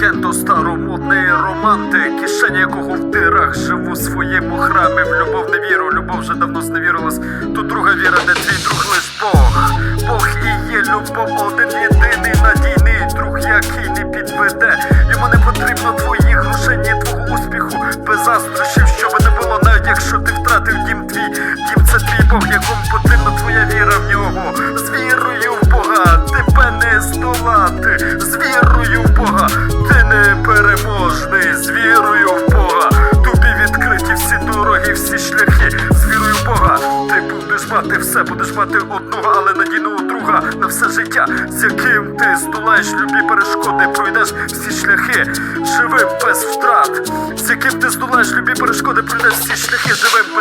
Кенто старомодний романтик, кишені якого в дирах живу своєму храмі. В любов не віру, любов вже давно зневірилась. Тут друга віра, де твій друг лиш Бог. Бог і є любов, один єдиний надійний друг, який не підведе. Йому не потрібно твоїх грошей, ні твого успіху. Без заздрощів, щоб не було, навіть якщо ти втратив дім твій. Дім це твій Бог, якому потрібна твоя віра в нього. З вірою в Бога тебе не здолати. З вірою переможний. З вірою в Бога тобі відкриті всі дороги, всі шляхи. З вірою в Бога ти будеш мати все, будеш мати одного, але надійного друга на все життя, з яким ти здолаєш любі перешкоди, пройдеш всі шляхи, живим без втрат, з яким ти здолаєш любі перешкоди, пройдеш всі шляхи, живим.